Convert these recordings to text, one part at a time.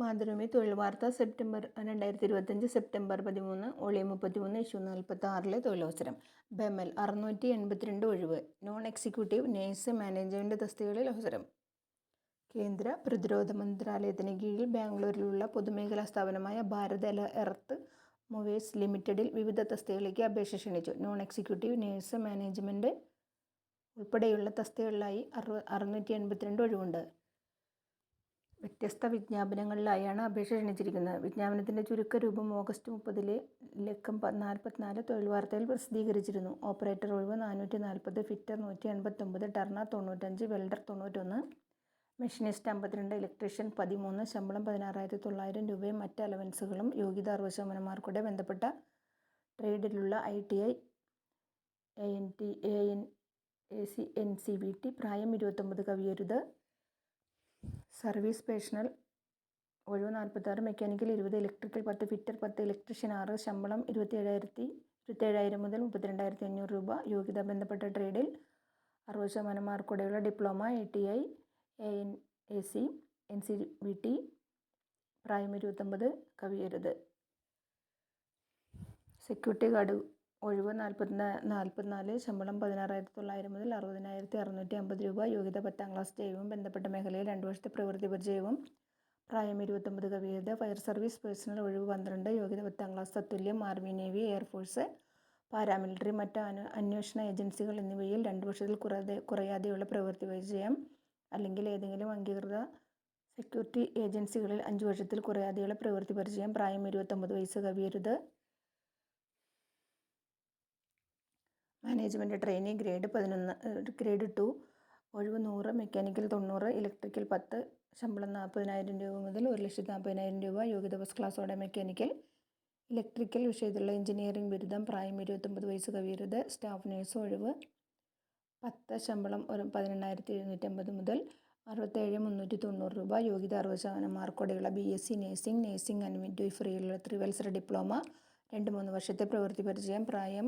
മാതൃഭൂമി തൊഴിൽ വാർത്ത സെപ്റ്റംബർ രണ്ടായിരത്തി ഇരുപത്തഞ്ച് സെപ്റ്റംബർ പതിമൂന്ന് ഒളി മുപ്പത്തിമൂന്ന് ഇഷ്യൂ നാൽപ്പത്തി ആറിലെ തൊഴിലവസരം. ബെമൽ അറുന്നൂറ്റി എൺപത്തിരണ്ട് ഒഴിവ്. നോൺ എക്സിക്യൂട്ടീവ് നേഴ്സ് മാനേജ്മെന്റ് തസ്തികകളിൽ അവസരം. കേന്ദ്ര പ്രതിരോധ മന്ത്രാലയത്തിന് കീഴിൽ ബാംഗ്ലൂരിലുള്ള പൊതുമേഖലാ സ്ഥാപനമായ ഭാരത് എർത്ത് മൊവേഴ്സ് ലിമിറ്റഡിൽ വിവിധ തസ്തികളിലേക്ക് അപേക്ഷ ക്ഷണിച്ചു. നോൺ എക്സിക്യൂട്ടീവ് നേഴ്സ് മാനേജ്മെന്റ് ഉൾപ്പെടെയുള്ള തസ്തികളിലായി അറുപ അറുന്നൂറ്റി എൺപത്തിരണ്ട് ഒഴിവുണ്ട്. വ്യത്യസ്ത വിജ്ഞാപനങ്ങളിലായാണ് അപേക്ഷ ക്ഷണിച്ചിരിക്കുന്നത്. വിജ്ഞാപനത്തിന്റെ ചുരുക്കരൂപം ഓഗസ്റ്റ് മുപ്പതിലെ ലക്കം നാൽപ്പത്തിനാല് തൊഴിൽ വാർത്തയിൽ പ്രസിദ്ധീകരിച്ചിരുന്നു. ഓപ്പറേറ്റർ ഒഴിവ് നാനൂറ്റി നാൽപ്പത് ഫിറ്റർ നൂറ്റി എൺപത്തൊമ്പത് ടർണർ തൊണ്ണൂറ്റഞ്ച് വെൽഡർ തൊണ്ണൂറ്റൊന്ന് മെഷീനിസ്റ്റ് അമ്പത്തിരണ്ട് ഇലക്ട്രീഷ്യൻ പതിമൂന്ന് ശമ്പളം പതിനാറായിരത്തി തൊള്ളായിരം രൂപയും മറ്റ് അലവൻസുകളും യോഗ്യത അറുപത് ബന്ധപ്പെട്ട ട്രേഡിലുള്ള I T I A N T A N A C N C B T പ്രായം ഇരുപത്തൊമ്പത് കവിയരുത് സർവീസ് പേഴ്സണൽ ഒഴിവ് നാൽപ്പത്താറ് മെക്കാനിക്കൽ ഇരുപത് ഇലക്ട്രിക്കൽ പത്ത് ഫിറ്റർ പത്ത് ഇലക്ട്രീഷ്യൻ ആറ് ശമ്പളം ഇരുപത്തിയേഴായിരത്തി ഇരുപത്തേഴായിരം മുതൽ മുപ്പത്തിരണ്ടായിരത്തി അഞ്ഞൂറ് രൂപ. യോഗ്യത ബന്ധപ്പെട്ട ട്രേഡിൽ അറുപത് ശതമാനം മാർക്കോടെയുള്ള diploma A T I A N A C N C B T പ്രായം ഇരുപത്തൊമ്പത് കവിയരുത്. സെക്യൂരിറ്റി ഗാർഡ് ഒഴിവ് നാൽപ്പത്തി നാൽപ്പത്തിനാല് ശമ്പളം പതിനാറായിരത്തി തൊള്ളായിരം മുതൽ അറുപതിനായിരത്തി അറുന്നൂറ്റി അമ്പത് രൂപ യോഗ്യത പത്താം ക്ലാസ് ജൈവം ബന്ധപ്പെട്ട മേഖലയിൽ രണ്ട് വർഷത്തെ പ്രവൃത്തി പരിചയവും പ്രായം ഇരുപത്തൊമ്പത് കവിയത ഫയർ സർവീസ് പേഴ്സണൽ ഒഴിവ് പന്ത്രണ്ട് യോഗ്യത പത്താം class തത്തുല്യം army navy air force paramilitary മറ്റ് അനു അന്വേഷണ ഏജൻസികൾ എന്നിവയിൽ രണ്ട് വർഷത്തിൽ കുറയാതെ കുറയാതെയുള്ള പ്രവൃത്തി പരിചയം അല്ലെങ്കിൽ ഏതെങ്കിലും അംഗീകൃത സെക്യൂരിറ്റി ഏജൻസികളിൽ അഞ്ച് വർഷത്തിൽ കുറയാതെയുള്ള പ്രവൃത്തി പരിചയം പ്രായം ഇരുപത്തൊമ്പത് വയസ്സ് കവിയരുത്. മാനേജ്മെന്റ് ട്രെയിനിങ് ഗ്രേഡ് പതിനൊന്ന് ഗ്രേഡ് ടു ഒഴിവ് നൂറ് മെക്കാനിക്കൽ തൊണ്ണൂറ് ഇലക്ട്രിക്കൽ പത്ത് ശമ്പളം നാൽപ്പതിനായിരം രൂപ മുതൽ ഒരു ലക്ഷത്തി നാൽപ്പതിനായിരം രൂപ യോഗ്യത ഫസ്റ്റ് ക്ലാസ്സോടെ മെക്കാനിക്കൽ ഇലക്ട്രിക്കൽ വിഷയത്തിലുള്ള എഞ്ചിനീയറിംഗ് ബിരുദം പ്രായം ഇരുപത്തൊമ്പത് വയസ്സ് കവിയരുത്. സ്റ്റാഫ് നേഴ്സ് ഒഴിവ് പത്ത് ശമ്പളം ഒരു പതിനെണ്ണായിരത്തി എഴുന്നൂറ്റമ്പത് മുതൽ അറുപത്തേഴ് മുന്നൂറ്റി തൊണ്ണൂറ് രൂപ യോഗ്യത അറുപത് ശതമാനം മാർക്കോടെയുള്ള B S C nursing nursing and ഫ്രീയുള്ള ത്രിവത്സര ഡിപ്ലോമ രണ്ട് മൂന്ന് വർഷത്തെ പ്രവൃത്തി പരിചയം. പ്രായം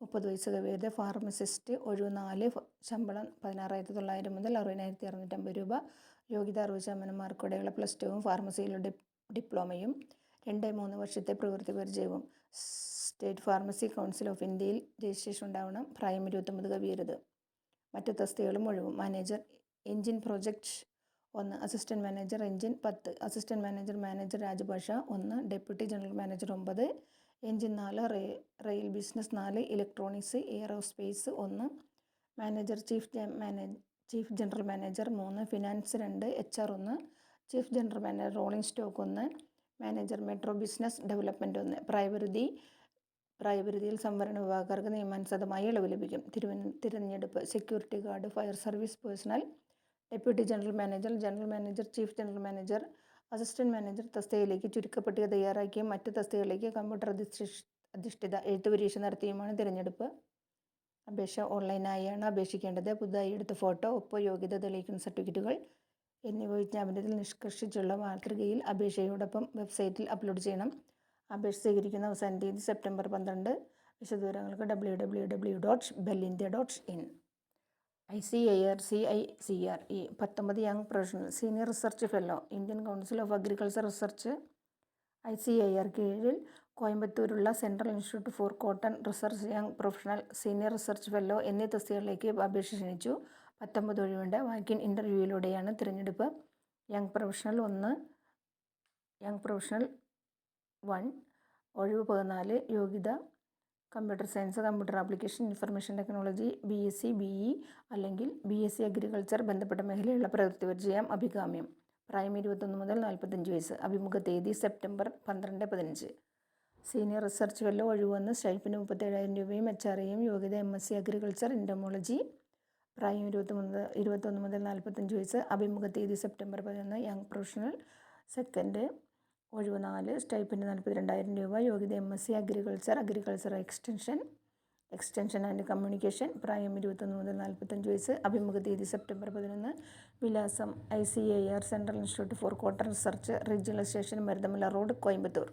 മുപ്പത് വയസ്സ് കവിയത് ഫാർമസിസ്റ്റ് ഒഴിവ് നാല് ശമ്പളം പതിനാറായിരത്തി തൊള്ളായിരം മുതൽ അറുപതിനായിരത്തി അറുന്നൂറ്റമ്പത് രൂപ. യോഗ്യത അറുപത് ശതമാനം മാർക്കോടെയുള്ള പ്ലസ് ടുവും ഫാർമസിയിലുള്ള ഡിപ്ലോമയും രണ്ട് മൂന്ന് വർഷത്തെ പ്രവൃത്തി പരിചയവും. സ്റ്റേറ്റ് ഫാർമസി കൗൺസിൽ ഓഫ് ഇന്ത്യയിൽ രജിസ്ട്രേഷൻ ഉണ്ടാവണം. പ്രായം ഇരുപത്തൊമ്പത് കവിയരുത്. മറ്റു തസ്തികളും ഒഴിവും. മാനേജർ എഞ്ചിൻ പ്രൊജക്ട് ഒന്ന്. അസിസ്റ്റന്റ് മാനേജർ എഞ്ചിൻ പത്ത്. അസിസ്റ്റന്റ് മാനേജർ മാനേജർ രാജഭാഷ ഒന്ന്. ഡെപ്യൂട്ടി ജനറൽ മാനേജർ ഒമ്പത്. എൻജിൻ നാല് റെയിൽ ബിസിനസ് നാല് ഇലക്ട്രോണിക്സ് എയറോസ്പേസ് ഒന്ന് manager chief manage chief general manager മൂന്ന് ഫിനാൻസ് രണ്ട് എച്ച് ആർ ഒന്ന് chief general manager rolling stock ഒന്ന് മാനേജർ മെട്രോ ബിസിനസ് ഡെവലപ്മെന്റ് ഒന്ന്. പ്രായപരിധി പ്രായപരിധിയിൽ സംവരണ വിഭാഗക്കാർക്ക് നിയമാനുസൃതമായി ഇളവ് ലഭിക്കും. തിരുവന തിരഞ്ഞെടുപ്പ് security guard fire service personnel deputy general manager general manager chief general manager assistant manager തസ്തികയിലേക്ക് ചുരുക്കപ്പട്ടിക തയ്യാറാക്കിയും മറ്റ് തസ്തികകളിലേക്ക് കമ്പ്യൂട്ടർ അധിഷ്ഠിത എഴുത്ത് പരീക്ഷ നടത്തിയുമാണ് തിരഞ്ഞെടുപ്പ്. അപേക്ഷ ഓൺലൈനായാണ് അപേക്ഷിക്കേണ്ടത്. പുതുതായി എടുത്ത ഫോട്ടോ ഒപ്പ് യോഗ്യത തെളിയിക്കുന്ന സർട്ടിഫിക്കറ്റുകൾ എന്നിവ വിജ്ഞാപനത്തിൽ നിഷ്കർഷിച്ചുള്ള മാതൃകയിൽ അപേക്ഷയോടൊപ്പം വെബ്സൈറ്റിൽ അപ്ലോഡ് ചെയ്യണം. അപേക്ഷ സ്വീകരിക്കുന്ന അവസാന തീയതി സെപ്റ്റംബർ പന്ത്രണ്ട്. വിശദവിവരങ്ങൾക്ക് W W W dot ബെല്ലിന്റെ dot in I C A R C I C R E പത്തൊമ്പത് young professional senior research fellow Indian council of agriculture research I C A R കീഴിൽ കോയമ്പത്തൂരുള്ള central institute for cotton research young professional senior research fellow എന്നീ തസ്തികകളിലേക്ക് അപേക്ഷ ക്ഷണിച്ചു പത്തൊമ്പത് ഒഴിവുണ്ട്. Walk in ഇന്റർവ്യൂവിലൂടെയാണ് തിരഞ്ഞെടുപ്പ്. യങ് പ്രൊഫഷണൽ ഒന്ന് യങ് പ്രൊഫഷണൽ വൺ ഒഴിവ് പതിനാല് യോഗ്യത computer science computer application information technology B S C B E അല്ലെങ്കിൽ ബി എസ് സി അഗ്രികൾച്ചർ ബന്ധപ്പെട്ട മേഖലയുള്ള പ്രവൃത്തി പരിചയം അഭികാമ്യം. പ്രായം ഇരുപത്തൊന്ന് മുതൽ നാൽപ്പത്തഞ്ച് വയസ്സ്. അഭിമുഖ തീയതി സെപ്റ്റംബർ പന്ത്രണ്ട് പതിനഞ്ച്. സീനിയർ റിസർച്ച് ഫെല്ലോ ഒഴിവെന്ന് സ്റ്റൈപ്പിന് മുപ്പത്തേഴായിരം രൂപയും എച്ച് ആർ എയും യോഗ്യത M S C agriculture entomology പ്രായം ഇരുപത്തൊന്ന് ഇരുപത്തൊന്ന് മുതൽ നാൽപ്പത്തഞ്ച് വയസ്സ്. അഭിമുഖ തീയതി സെപ്റ്റംബർ പതിനൊന്ന്. Young professional second. ഒഴിവ് നാല് സ്റ്റൈപ്പിന്റെ നാൽപ്പത്തി രണ്ടായിരം രൂപ യോഗ്യത M S C agriculture agriculture extension extension and communication പ്രായം ഇരുപത്തൊന്ന് മുതൽ നാൽപ്പത്തഞ്ച് വയസ്സ് അഭിമുഖ തീയതി സെപ്റ്റംബർ പതിനൊന്ന് വിലാസം I C A R central institute for quarter research regional station Marudamalai road Coimbatore.